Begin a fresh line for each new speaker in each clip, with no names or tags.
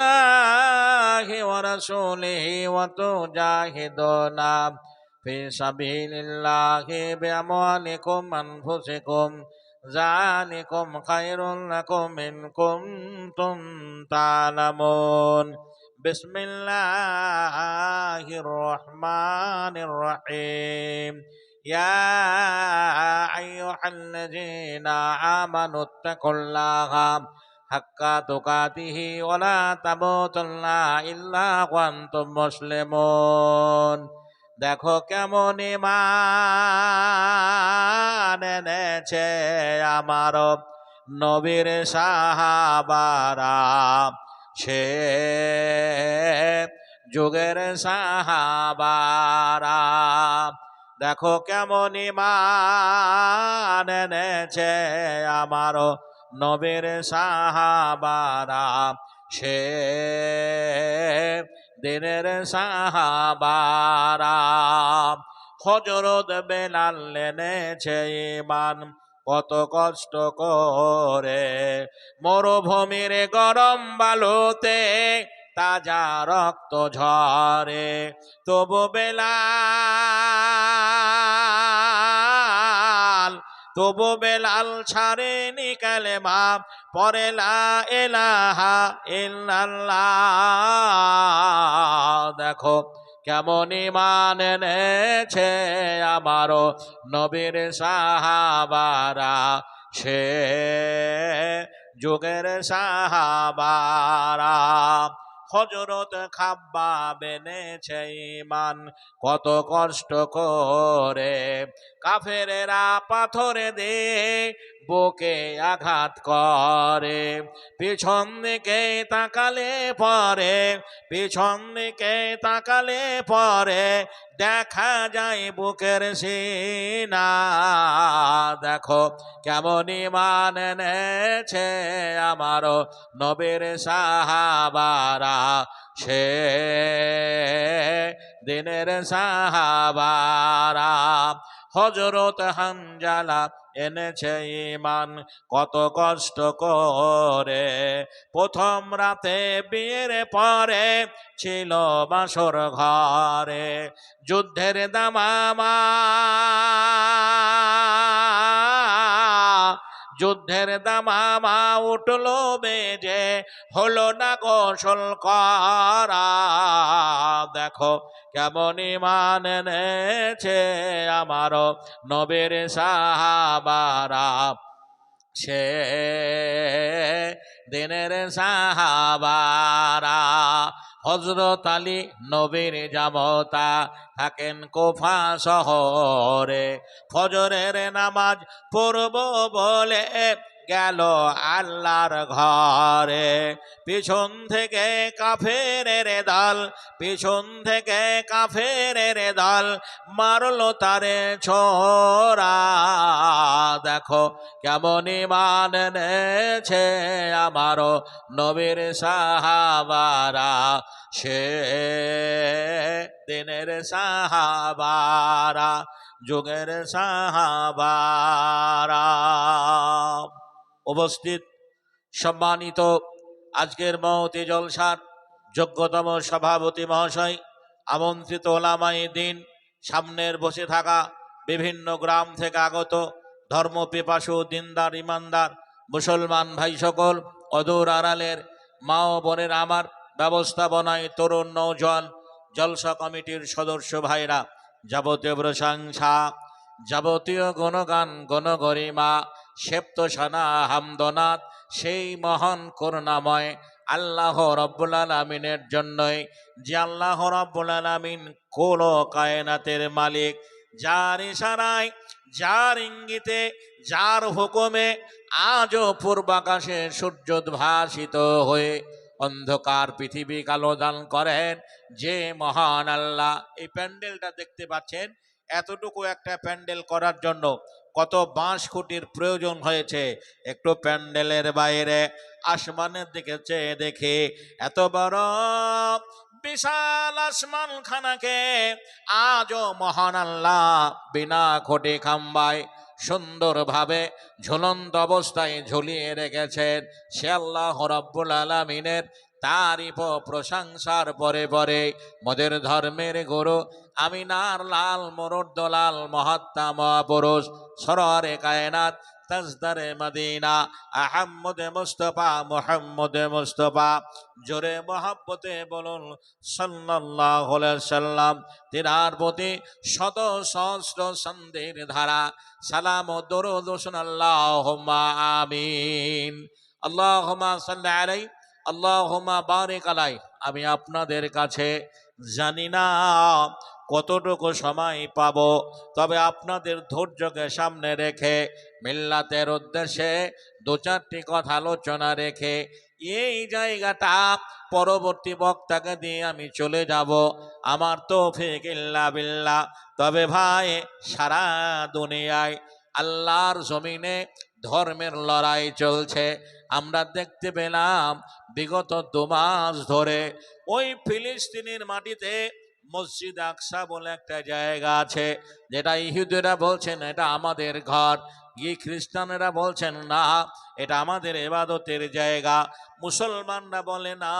الله ورسوله وتجاهدون في سبيل الله بأموالكم أنفسكم ذلكم خير لكم إن كنتم تعلمون بسم الله الرحمن الرحيم يا أيها الذين آمنوا اتقوا الله হাক্কা তোকাতিহি, OLA তাবতল্লা ইল্লা ওয়ান্তুম মুসলিমুন। দেখো কেমন ইমান এনেছে আমার নবীর সাহাবারা। সে যুগের সাহাবারা। দেখো কেমন ইমান এনেছে আমার নবীর সাহাবারা সে দিনের সাহাবারা হজরত বেলাল এনেছে ইমান কত কষ্ট করে। মরুভূমির গরম বালুতে তাজা রক্ত ঝরে। তবু বেলাল তবু বেলাল ছাড়ে নিকালে মা পরে এলাহা ইল্লাল্লাহ। দেখো, কেমন ইমান এনেছে আমারও নবীর সাহাবারা। সে যুগের সাহাবারা। হজরত খাব্বা বেনেছে ইমান কত কষ্ট করে কাফেরেরা পাথরে দে বুকে আঘাত করে। পিছন দিকে তাকালে পরে, পিছন দিকে তাকালে পরে দেখা যায় বুকের সিনা। দেখো কেমন ইমান এনেছে আমারও নবীর সাহাবারা। সে দিনের সাহাবারা। হজরত হানজালা এনেছে ইমান কত কষ্ট করে। প্রথম রাতে বিয়ের পরে ছিল বাসর ঘরে, যুদ্ধের দামামা যুদ্ধের দামামা উঠল বেজে, হলো না গোসল করা? দেখো কেমন ইমান এনেছে আমারও নবীর সাহাবারা। সে দিনের সাহাবারা হজরত আলী নবীর জামতা থাকেন কোফা শহরে। ফজরের নামাজ পড়ব বলে গেল আল্লাহর ঘরে। পিছন থেকে কাফের রে দল, পিছন থেকে কাফের রে দল মারলো তারে ছোরা দেখো কেমন ইমান নেছে আমারও নবীর সাহাবারা। সে দিনের সাহাবারা, যুগের সাহাবারা। উপস্থিত। সম্মানিত আজকের মহতি জলসার যোগ্যতম সভাপতি মহাশয়, আমন্ত্রিত ওলামাই দিন, সামনের বসে থাকা বিভিন্ন গ্রাম থেকে আগত ধর্ম পিপাসু দিনদার, ইমানদার, মুসলমান ভাই সকল অদূর আড়ালের মা ও বোনের আমার ব্যবস্থাপনায় তরুণ নৌজন জলসা কমিটির সদস্য ভাইরা, যাবতীয় প্রশংসা, যাবতীয় গণগান, গণগরিমা সেপ্তসানা হামদনাথ সেই মহান করুণাময় আল্লাহ রব্বুল আলমিনের জন্যই, যে আল্লাহ রব্বুল আলমিন কোল কায়নাতের মালিক, যার ইশারায়, যার ইঙ্গিতে, যার হুকুমে আজও পূর্বাকাশে সূর্যোদ্ভাসিত হয়ে অন্ধকার পৃথিবী কালো দান করেন যে মহান আল্লাহ। এই প্যান্ডেলটা দেখতে পাচ্ছেন এতটুকু একটা প্যান্ডেল করার জন্য কত বাঁশ খুঁটির প্রয়োজন হয়েছে। একটু প্যান্ডেলের বাইরে আসমানের দিকে চেয়ে দেখে, এত বড় বিশাল আসমান খানাকে আজও মহান আল্লাহ বিনা খোটে খাম্বায় সুন্দরভাবে ঝুলন্ত অবস্থায় ঝুলিয়ে রেখেছেন। সে আল্লাহ রব্বুল আলমিনের তারই প- প্রশংসার পরে পরে মোদের ধর্মের গুরু আমি নার লাল মরুর দলাল মহাত্মা মহাপুরুষ সররে কায়নাত তাজদারে মদিনা আহম্মদ মুস্তফা মোহাম্মদ মুস্তফা জোরে মোহাব্বতে বলুন আলাইহি সাল্লাম। তিনার প্রতি শত সহস্র সন্ধির ধারা। সালাম ও দরুদ আল্লাহুম্মা আমিন। আল্লাহুম্মা সাল্লি আলাই আল্লাহুম্মা বারিক আলাই আমি আপনাদের কাছে জানি না কতটুকু সময় পাব, তবে আপনাদের ধৈর্যকে সামনে রেখে, মিল্লাতের উদ্দেশ্যে দু চারটি কথা আলোচনা রেখে, এই জায়গাটা পরবর্তী বক্তাকে দিয়ে আমি চলে যাব। আমার তো ইল্লা বিল্লাহ। তবে ভাই, সারা দুনিয়ায় আল্লাহর জমিনে ধর্মের লড়াই চলছে। আমরা দেখতে পেলাম বিগত দু মাস ধরে ওই ফিলিস্তিনের মাটিতে মসজিদ আকসা বলে একটা জায়গা আছে, যেটা ইহুদেরা বলছেন এটা আমাদের ঘর গিয়ে খ্রিস্টানেরা বলছেন না, এটা আমাদের এবাদতের জায়গা। মুসলমানরা বলে, না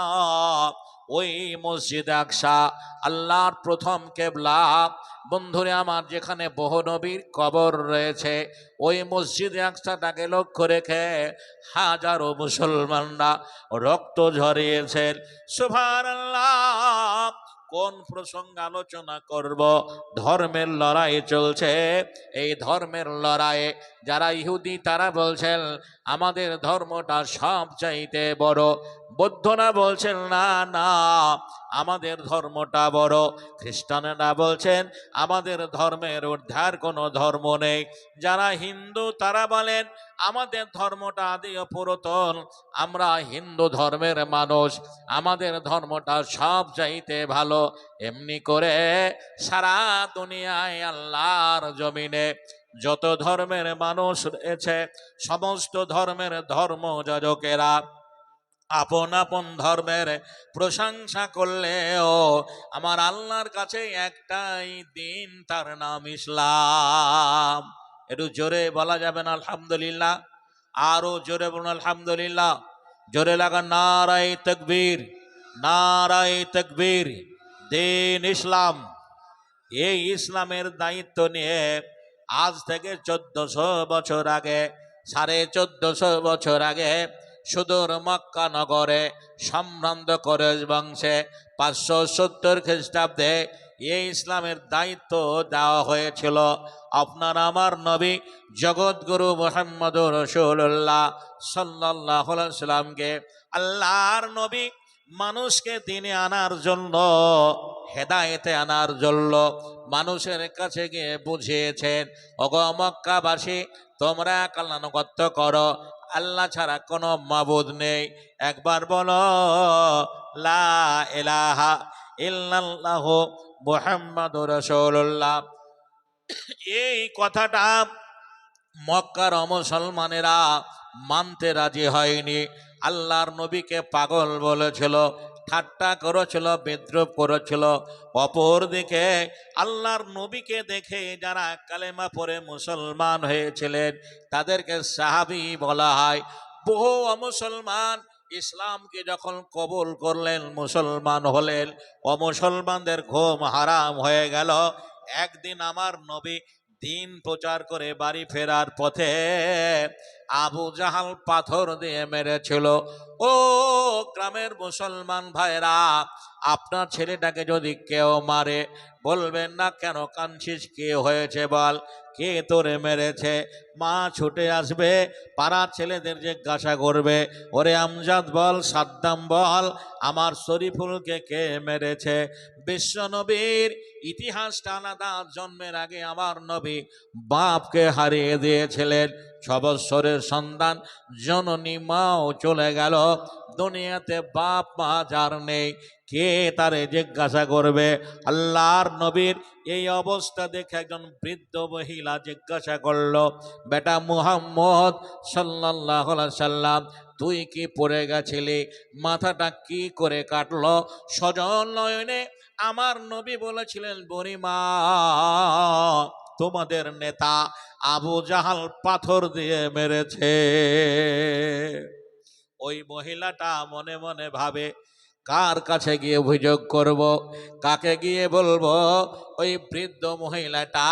ওই মসজিদ আকসা, আল্লাহর প্রথম কেবলা। বন্ধুরে আমার, যেখানে বহু নবীর কবর রয়েছে, ওই মসজিদ আকসাটাকে লক্ষ্য রেখে হাজারো মুসলমানরা রক্ত ঝরিয়েছেন। সুভান কোন প্রসঙ্গ আলোচনা করব? ধর্মের লড়াই চলছে। এই ধর্মের লড়াইয়ে যারা ইহুদি, তারা বলছেন, আমাদের ধর্মটা সব চাইতে বড়। বৌদ্ধরা বলছেন, না না, আমাদের ধর্মটা বড়। খ্রিস্টানেরা বলছেন, আমাদের ধর্মের উদ্ধার কোনো ধর্ম নেই। যারা হিন্দু, তারা বলেন, আমাদের ধর্মটা আদি পুরাতন। আমরা হিন্দু ধর্মের মানুষ। আমাদের ধর্মটা সব চাইতে ভালো। এমনি করে সারা দুনিয়ায় আল্লাহর জমিনে যত ধর্মের মানুষ রয়েছে, সমস্ত ধর্মের ধর্ম যাজকেরা আপন আপন ধর্মের প্রশংসা করলেও আমার আল্লাহর কাছে একটাই দিন, তার নাম ইসলাম। একটু জোরে বলা যাবে না, আলহামদুলিল্লাহ? আরও জোরে বলুন, আলহামদুলিল্লাহ। জোরে লাগা নারাই তকবীর নারাই তকবীর। দিন ইসলাম। এই ইসলামের দায়িত্ব নিয়ে আজ থেকে চোদ্দশো বছর আগে, সাড়ে চোদ্দশো বছর আগে সুদূর মক্কা নগরে সম্ভ্রান্ত করজ বংশে পাঁচশো সত্তর খ্রিস্টাব্দে এই ইসলামের দায়িত্ব দেওয়া হয়েছিল। আপনার আমার নবী জগৎগুরু মোহাম্মদ রসুল্লাহ সাল্লাহ সাল্লামকে আল্লাহর নবী মানুষকে তিনি আনার জন্য, হেদায়েতে আনার জন্য মানুষের কাছে গিয়ে বুঝিয়েছেন অগ মক্কাবাসী, তোমরা কল্যাণগত্য করো, আল্লাহ ছাড়া কোনো মাবুদ নেই। একবার বলো, লা এলাহা ইল্লাল্লাহ মুহাম্মাদুর রাসূলুল্লাহ। এই কথাটা মক্কার মুসলমানেরা মানতে রাজি হয়নি। আল্লাহর নবীকে পাগল বলেছিল, ঠাট্টা করেছিল, বিদ্রুপ করেছিল। অপর দিকে আল্লাহর নবীকে দেখে যারা কালেমা পরে মুসলমান হয়েছিলেন, তাদেরকে সাহাবি বলা হয়, বহু অমুসলমান ইসলামকে যখন কবুল করলেন, মুসলমান হলেন, অমুসলমানদের ঘুম হারাম হয়ে গেল। একদিন আমার নবী দিন প্রচার করে বাড়ি ফেরার পথে আবু জাহাল পাথর দিয়ে মেরেছিল। ও গ্রামের মুসলমান ভাইরা আপনার ছেলেটাকে যদি কেউ মারে, বলবেন না কেন কানছিস কে হয়েছে বল? কে তোরে মেরেছে? মা ছুটে আসবে, পাড়ার ছেলেদের জিজ্ঞাসা করবে, ওরে আমজাদ বল, সাদ্দাম বল, আমার শরীফুলকে কে মেরেছে? বিশ্বনবীর ইতিহাসটা আলাদা, জন্মের আগে আমার নবী বাপকে হারিয়ে দিয়েছিলেন। ছ বৎসরের সন্তান, জননী মাও চলে গেল। দুনিয়াতে বাপ মা যার নেই, কে তারে জিজ্ঞাসা করবে? আল্লাহর নবীর এই অবস্থা দেখে একজন বৃদ্ধ মহিলা জিজ্ঞাসা করল, বেটা মুহাম্মদ সাল্লাহ সাল্লাম তুই কি পড়ে গেছিলি? মাথাটা কি করে কাটলো? সজল নয়নে আমার নবী বলেছিলেন বরিমা তোমাদের নেতা আবু জাহাল পাথর দিয়ে মেরেছে। ওই মহিলাটা মনে মনে ভাবে, কার কাছে গিয়ে অভিযোগ করব? কাকে গিয়ে বলব? ওই বৃদ্ধ মহিলাটা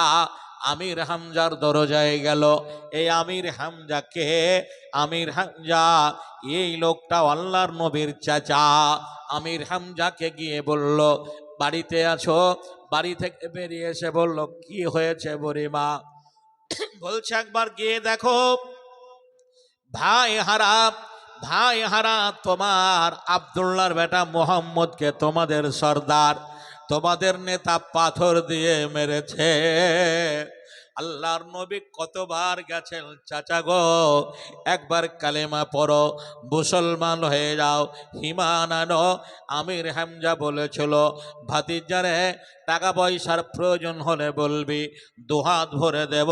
আমির হামজার দরজায় গেল। এই আমির হামজাকে আমির হামজা, এই লোকটা আল্লাহর নবীর চাচা। আমির হামজাকে গিয়ে বলল বাড়িতে আছো? বাড়ি থেকে বেরিয়ে এসে বলল, কি হয়েছে বুড়িমা? বলছে একবার, গিয়ে দেখো, ভাই হারা ভাই হারা, তোমার আবদুল্লার বেটা মোহাম্মদকে তোমাদের সর্দার, তোমাদের নেতা পাথর দিয়ে মেরেছে। আল্লাহর নবী কতবার গেছেন, চাচা গো, একবার কালেমা পড়ো, মুসলমান হয়ে যাও হিমান আনো, আমির হামজা বলেছিল, ভাতিজারে টাকা পয়সার প্রয়োজন হলে বলবি, দুহাত ভরে দেব,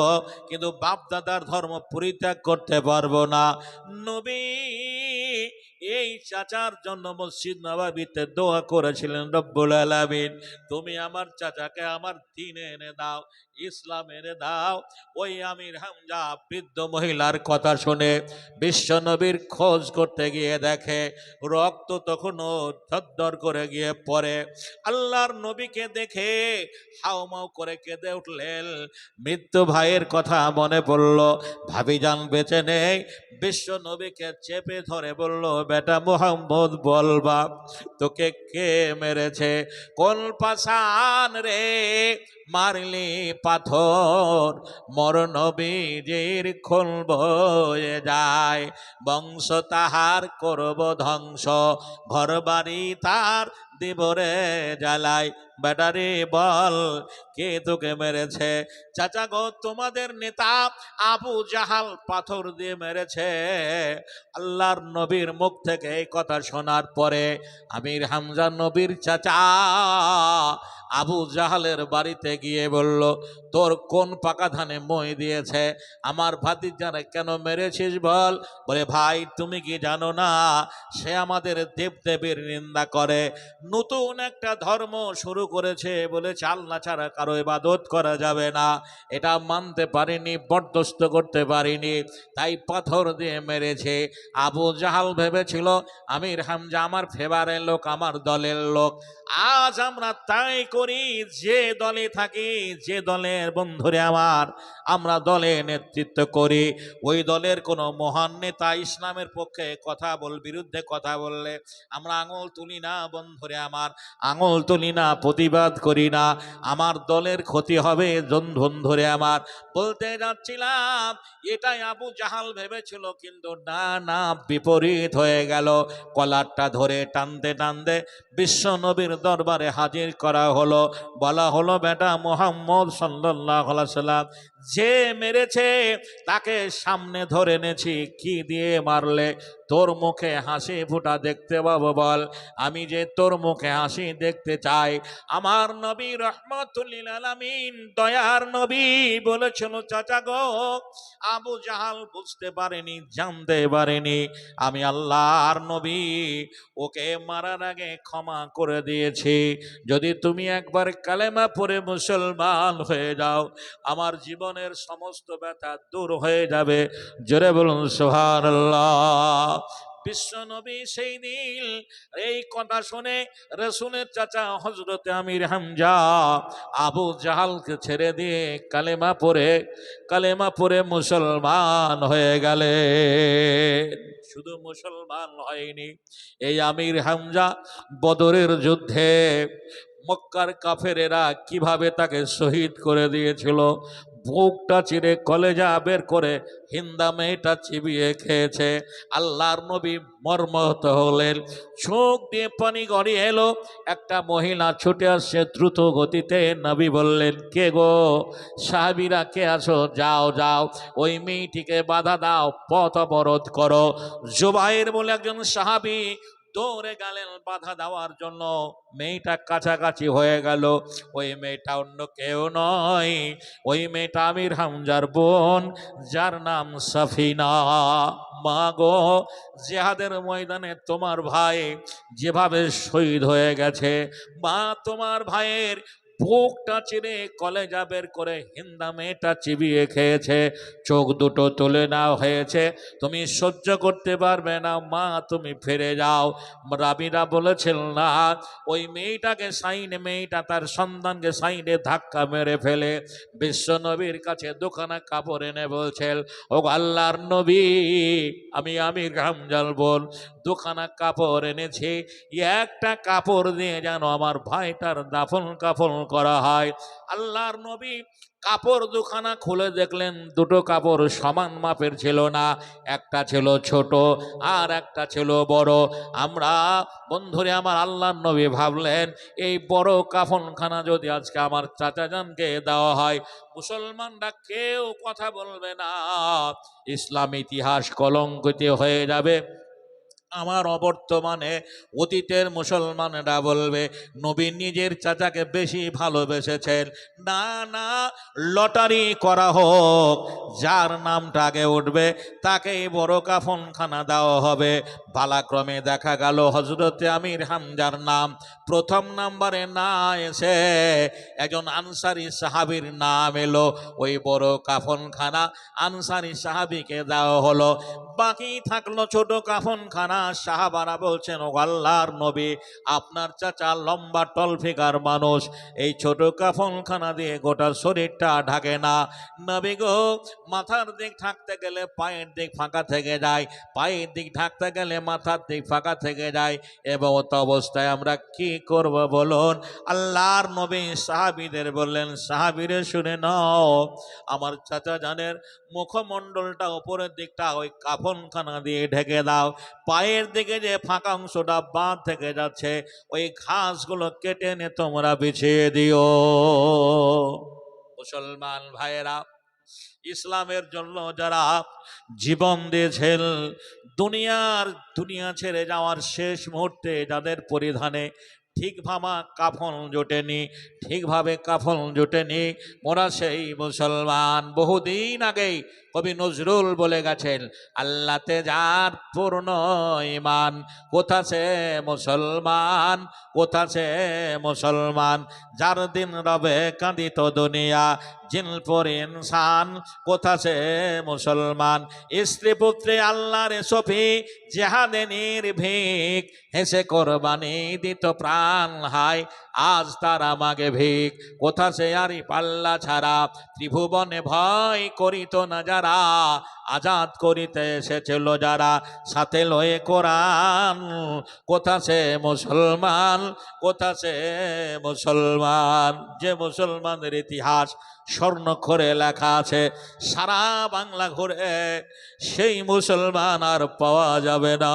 কিন্তু বাপ দাদার ধর্ম পরিত্যাগ করতে পারব না। নবী এই চাচার জন্য মসজিদ নবাবিতে দোয়া করেছিলেন রব্বুল আলামিন। তুমি আমার চাচাকে আমার দিনে এনে দাও, ইসলাম এনে দাও। ওই আমির হামজা বৃদ্ধ মহিলার কথা শুনে বিশ্ব নবীর খোঁজ করতে গিয়ে দেখে রক্ত তখনও থরথর করে গিয়ে পড়ে। আল্লাহর নবীকে দেখে হাউমাউ করে কেঁদে উঠলেন। মৃত্যু ভাইয়ের কথা মনে পড়ল। ভাবিজান বেঁচে নেই। বিশ্ব নবীকে চেপে ধরে বলল বেটা মোহাম্মদ বলবা তোকে কে মেরেছে? কোন পাশান রে? মারলি পাথর মর নবীজির খুন বয়ে যায়। বংশ তাহার করব ধ্বংস ঘর বাড়ি তার দিবরে জ্বালাই ব্যাটারি বল, কে তোকে মেরেছে? চাচা গো, তোমাদের নেতা আবু জাহাল পাথর দিয়ে মেরেছে। আল্লাহর নবীর মুখ থেকে এই কথা শোনার পরে আমির হামজা নবীর চাচা আবু জাহালের বাড়িতে গিয়ে বলল, তোর কোন পাকা ধানে মই দিয়েছে? আমার ভাতিজারে কেন মেরেছিস বল? বলে, ভাই, তুমি কি জানো না, সে আমাদের দেবদেবীর নিন্দা করে। নতুন একটা ধর্ম শুরু করেছে বলে চাল না ছাড়া কারও ইবাদত করা যাবে না। এটা মানতে পারিনি, বরদস্ত করতে পারিনি, তাই পাথর দিয়ে মেরেছে। আবু জাহাল ভেবেছিল, আমির হামজা আমার ফেভারের লোক, আমার দলের লোক। আজ আমরা তাই করি, যে দলে থাকি, যে দলের বন্ধুরে আমার, আমরা দলে নেতৃত্ব করি। ওই দলের কোনো মহান নেতা ইসলামের পক্ষে কথা বল, বিরুদ্ধে কথা বললে আমরা আঙুল তুলি না, বন্ধুরে আমার। আঙুল তুলি না, প্রতিবাদ করি না। আমার দলের ক্ষতি হবে, বন্ধুরে আমার। বলতে যাচ্ছিলাম, এটাই আবু জাহাল ভেবেছিল, কিন্তু না না, বিপরীত হয়ে গেল। কলারটা ধরে টানতে টানতে বিশ্ব নবীর দরবারে হাজির করা হলো। বলা হলো বেটা মোহাম্মদ সাল্লাহ সাল্লাম যে মেরেছে, তাকে সামনে ধরে এনেছি। কি দিয়ে মারলে? তোর মুখে হাসি ফুটা দেখতে পাবো বল। আমি যে তোর মুখে হাসি দেখতে চাই, আমার নবী আলামিন, দয়ার নবী বলেছিল, চাচা গো, আবু জাহাল বুঝতে পারেনি, জানতে পারেনি। আমি আল্লাহর নবী, ওকে মারার আগে ক্ষমা করে দিয়েছি। যদি তুমি একবার কালেমা পরে মুসলমান হয়ে যাও, আমার জীবনের সমস্ত ব্যথা দূর হয়ে যাবে। জোরে বলুন নবী সেই দিন, এই কথা শুনে চাচা আমির হামজা আবু জাহালকে ছেড়ে দিয়ে কালেমা পড়ে কালেমা পড়ে মুসলমান হয়ে গেলে শুধু মুসলমান হয়নি, এই আমির হামজা বদরের যুদ্ধে মক্কার কাফেরেরা কীভাবে তাকে শহীদ করে দিয়েছিল বুকটা চিরে কলেজা বের করে হিন্দা মেয়েটা চিবিয়ে খেয়েছে। আল্লাহর নবী মর্মহত হলেন। চোখ দিয়ে পানি গড়িয়ে এলো। একটা মহিলা ছুটে আসছে দ্রুত গতিতে। নবী বললেন, কে গো? সাহাবিরা কে আছো? যাও যাও। ওই মেয়েটিকে বাধা দাও। পথ অবরোধ করো। জুবাইর বলে একজন সাহাবি দৌড়ে গেলেন, বাধা দেওয়ার জন্য। মেয়েটা কাছাকাছি হয়ে গেল। ওই মেয়েটা অন্য কেউ নয়। ওই মেয়েটা আমির হামজার বোন, যার নাম সাফিনা। মা গো জেহাদের ময়দানে তোমার ভাই যেভাবে শহীদ হয়ে গেছে, মা তোমার ভাইয়ের বুকটা চিরে কলেজা বের করে হিন্দা মেয়েটা চিবিয়ে খেয়েছে। চোখ দুটো তুলে নেওয়া হয়েছে। তুমি সহ্য করতে পারবে না, মা, তুমি ফিরে যাও। রাবিরা বলেছিল, না, ওই মেয়েটাকে সাইনে, মেয়েটা তার সন্তানকে সাইনে ধাক্কা মেরে ফেলে। বিশ্ব নবীর কাছে দোকানে কাপড় এনে বলছেন, ও আল্লাহর নবী, আমি আমি রামজাল বল দোকানা কাপড় এনেছি। একটা কাপড় দিয়ে যেন আমার ভাইটার দাফন কাফন করা হয়। আল্লাহর নবী কাপড় দুখানা খুলে দেখলেন, দুটো কাপড় সমান মাপের ছিল না, একটা ছিল ছোট আর একটা ছিল বড়। আমরা, বন্ধুরে আমার আল্লাহর নবী ভাবলেন, এই বড় কাফনখানা যদি আজকে আমার চাচাজানকে দেওয়া হয়, মুসলমানরা কেউ কথা বলবে না। ইসলাম ইতিহাস কলঙ্কিত হয়ে যাবে। আমার অবর্তমানে অতীতের মুসলমানরা বলবে, নবী নিজের চাচাকে বেশি ভালোবেসেছেন। না না, লটারি করা হোক, যার নামটা আগে উঠবে, তাকেই বড় কাফনখানা দেওয়া হবে। পালাক্রমে দেখা গেল হজরতে আমির হামজার নাম। প্রথম নাম্বারে না এসে একজন আনসারি সাহাবির নাম এলো। ওই বড় কাফনখানা আনসারি সাহাবিকে দেওয়া হলো। বাকি থাকল ছোট কাফনখানা সাহাবারা বলছেন ও আল্লাহর নবী, আপনার চাচা লম্বা টলফিকার মানুষ, এই ছোট কাফনখানা দিয়ে গোটা শরীরটা ঢাকে না। নবী গো, মাথার দিক ঢাকতে গেলে পায়ের দিক ফাঁকা থেকে যায়, পায়ের দিক ঢাকতে গেলে মাথার দিক ফাঁকা থেকে যায়। এবং অত অবস্থায় আমরা কি করব বলুন? আল্লাহর নবী সাহাবিদের বললেন, সাহাবিরে শুনে নাও, আমার চাচা জানের মুখমণ্ডলটা ওপরের দিকটা ওই কাফনখানা দিয়ে ঢেকে দাও। পায়ের দিকে যে ফাঁকা অংশটা বাঁধ থেকে যাচ্ছে, ওই ঘাসগুলো কেটে এনে তোমরা বিছিয়ে দিও। মুসলমান ভাইয়েরা, ইসলামের জন্য যারা জীবন দিয়েছেন, দুনিয়ার দুনিয়া ছেড়ে যাওয়ার শেষ মুহূর্তে যাদের পরিধানে ঠিকভাবে কাফন জোটেনি ঠিকভাবে কাফন জোটেনি। মোরা সেই মুসলমান বহুদিন আগেই কবি নজরুল বলে গেছেন, আল্লাতে যার পূর্ণ ইমান কোথা সে মুসলমান, কোথা সে মুসলমান? যার দিন রবে কাঁদিত দুনিয়া জিনপুর ইনসান, কোথা সে মুসলমান? স্ত্রী পুত্রে আল্লাহর সফি, জেহাদে নির্ভীক, হেসে কোরবানি দিত প্রাণ। হায় আজ তার আমাকে ভিক। কোথা সে আরি পাল্লা ছাড়া, ত্রিভুবনে ভয় করিত না যারা, আজাদ করিতে এসেছিল যারা, সাথে লয়ে কোরআন। কোথা সে মুসলমান, কোথা সে মুসলমান, যে মুসলমানের ইতিহাস স্বর্ণক্ষরে লেখা আছে, সারা বাংলা ঘুরে সেই মুসলমান আর পাওয়া যাবে না।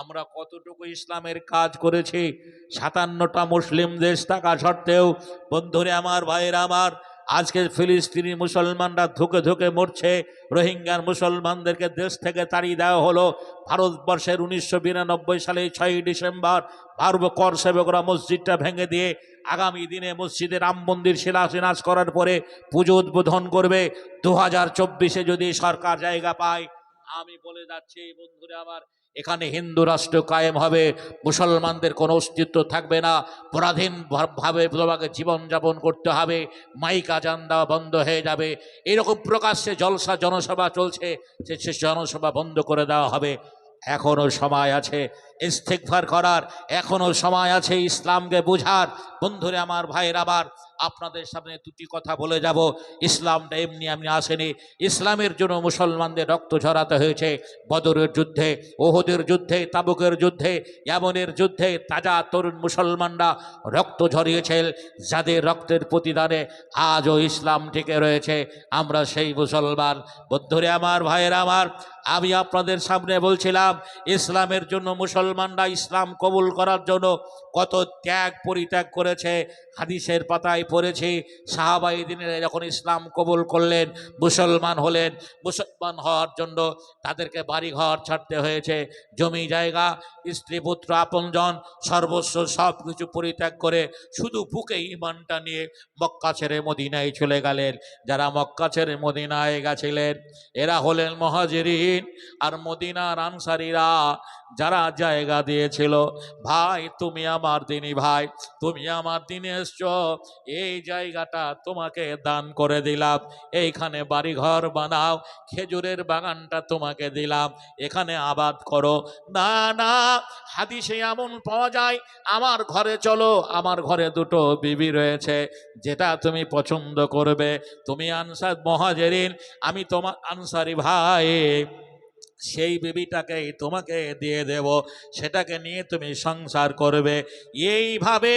আমরা কতটুকু ইসলামের কাজ করেছি? সাতান্নটা মুসলিম দেশ থাকা সত্ত্বেও, বন্ধুরে আমার, ভাইয়ের আমার, আজকে ফিলিস্তিনি মুসলমানরা ধুকে ধুকে মরছে। রোহিঙ্গার মুসলমানদেরকে দেশ থেকে তাড়িয়ে দেওয়া হলো। ভারতবর্ষের উনিশশো বিরানব্বই সালে ছয়ই ডিসেম্বর, ভারব কর সেবকরা মসজিদটা ভেঙে দিয়ে আগামী দিনে মসজিদে রাম মন্দির শিলাসিনাস করার পরে পুজো উদ্বোধন করবে। দু হাজার চব্বিশে যদি সরকার জায়গা পায়, আমি বলে যাচ্ছি, বন্ধুরা আমার এখানে হিন্দু রাষ্ট্র কায়েম হবে, মুসলমানদের কোনো অস্তিত্ব থাকবে না, পরাধীন ভা- ভাবে তোমাকে জীবনযাপন করতে হবে, মাইক আজান দেওয়া বন্ধ হয়ে যাবে, এরকম প্রকাশ্যে জলসা জনসভা চলছে, সে জনসভা বন্ধ করে দেওয়া হবে। এখনও সময় আছে ইস্তেকভার করার এখনও সময় আছে ইসলামকে বোঝার। বন্ধুরে, আমার ভাইয়ের আবার আপনাদের সামনে দুটি কথা বলে যাব। ইসলামটা এমনি এমনি আসেনি। ইসলামের জন্য মুসলমানদের রক্ত ঝরাতে হয়েছে বদরের যুদ্ধে, ওহদের যুদ্ধে, তাবুকের যুদ্ধে, ইয়ামনের যুদ্ধে। তাজা তরুণ মুসলমানরা রক্ত ঝরিয়েছে। যাদের রক্তের প্রতিদানে আজও ইসলাম টিকে রয়েছে। আমরা সেই মুসলমান। বন্ধুরে আমার, ভাইয়ের আমার আমি আপনাদের সামনে বলছিলাম, ইসলামের জন্য মুসলমানরা ইসলাম কবুল করার জন্য কত ত্যাগ পরিত্যাগ করেছে। হাদিসের পাতায় পড়েছি, সাহাবাই যখন ইসলাম কবুল করলেন, মুসলমান হলেন, মুসলমান হওয়ার জন্য তাদেরকে বাড়িঘর ছাড়তে হয়েছে। জমি জায়গা, স্ত্রী, পুত্র, আপনজন, সর্বস্ব সব কিছু পরিত্যাগ করে শুধু বুকে ইমানটা নিয়ে মক্কা ছেড়ে মদিনায় চলে গেলেন। যারা মক্কা ছেড়ে মদিনায় গেছিলেন, এরা হলেন মহাজেরি মহাজিরিন আর মদিনার আনসারিরা যারা জায়গা দিয়েছিল, ভাই, তুমি আমার দিনী ভাই, তুমি আমার দিনে এসছো। এই জায়গাটা তোমাকে দান করে দিলাম। এইখানে বাড়িঘর বানাও, খেজুরের বাগানটা তোমাকে দিলাম। এখানে আবাদ করো। না না, হাদিসে এমন পাওয়া যায়, আমার ঘরে চলো, আমার ঘরে দুটো বিবি রয়েছে, যেটা তুমি পছন্দ করবে। তুমি আনসার মহাজেরিন, আমি তোমার আনসারি ভাই। সেই বেবিটাকেই তোমাকে দিয়ে দেব সেটাকে নিয়ে তুমি সংসার করবে। এইভাবে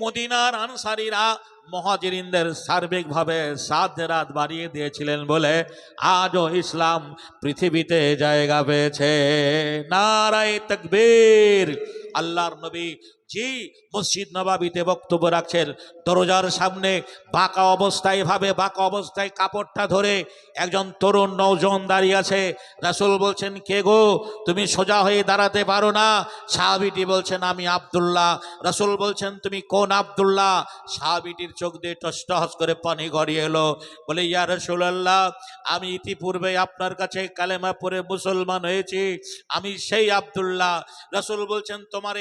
মদিনার আনসারিরা মহাজিরিনদের সার্বিকভাবে সাত রাত বাড়িয়ে দিয়েছিলেন বলে আজও ইসলাম পৃথিবীতে জায়গা পেয়েছে। নারায় তকবীর। আল্লাহর নবী জি মসজিদ নবাবিতে বক্তব্য রাখছেন। দরজার সামনে বাঁকা অবস্থায় ভাবে বাঁকা অবস্থায় কাপড়টা ধরে একজন তরুণ নৌজন দাঁড়িয়ে আছে। রাসুল বলছেন, কে গো? তুমি সোজা হয়ে দাঁড়াতে পারো না? সাহাবিটি বলছেন, আমি আব্দুল্লাহ। রাসুল বলছেন, তুমি কোন আব্দুল্লাহ? সাহাবিটির চোখ দিয়ে টস টস করে পানি গড়িয়ে এলো। বলে, ইয়া রসুল্লাহ আমি ইতিপূর্বে আপনার কাছে কালেমা পরে মুসলমান হয়েছি। আমি সেই আবদুল্লাহ। রসুল বলছেন, তোমার